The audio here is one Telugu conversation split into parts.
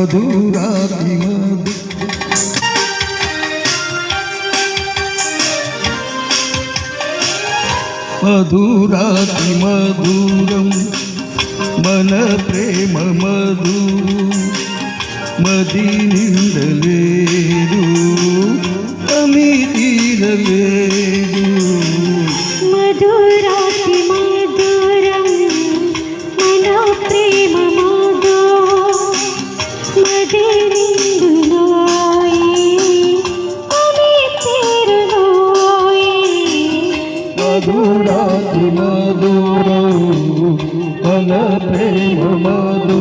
మధురాతి మధు మధురాతి మధురం మన ప్రేమ మధు మది నిండలేదు అమి తీరలేదు మధురం మన ప్రేమ మధు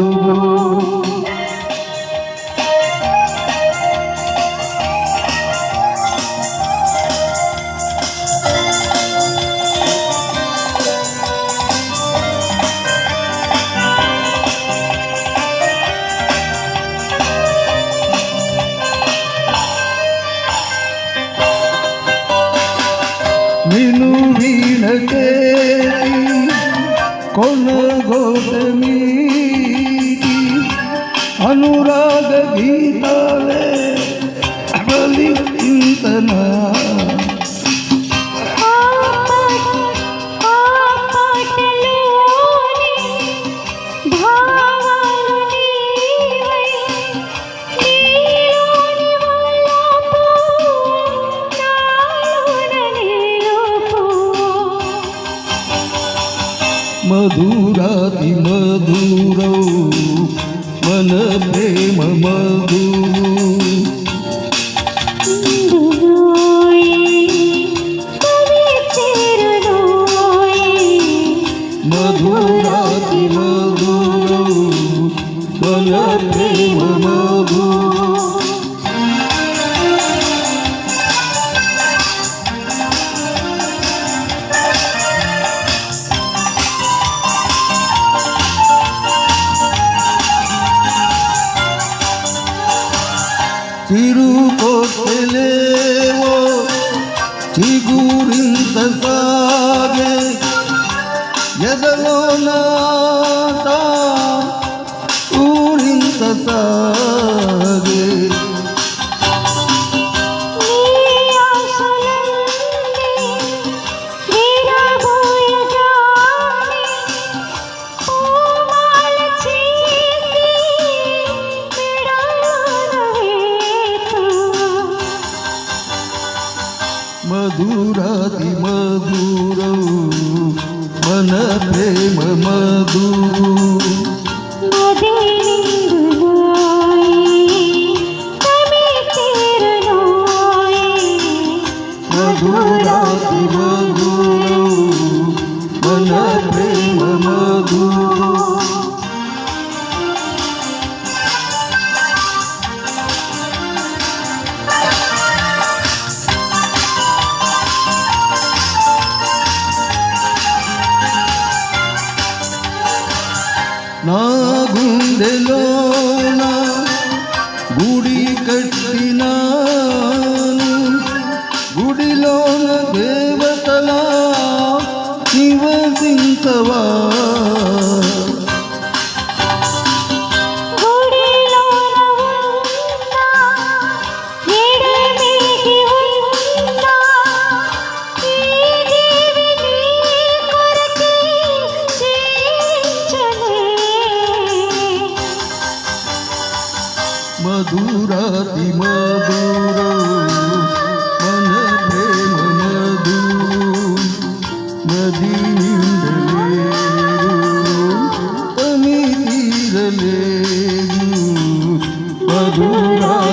ನಿಲುವಿನತೆ ಕೊನಗೋದ ನೀತಿ. ಅನುರಾಗ ಗೀತಾಲೇ ಮಧುರಾತಿ ಮಧುರೌ ಮನ ಪ್ರೇಮ ಮಧುರು തിരുക്കോട്ടിലേവോ തിഗൂരിൻ തസാകെ യദനോ നാ ಮಧುರಾತಿ ಮಧುರವು ಮನ ಪ್ರೇಮ ಮಧು ಮಧುರಾತಿ ಮಧುರವು ಮನ ಪ್ರೇಮ ಮಧು నా గుండెలో నా మధురాతి మధుర మన ప్రేమ మధు నది నిండలేరు అమి తీరలేదు మధురాతి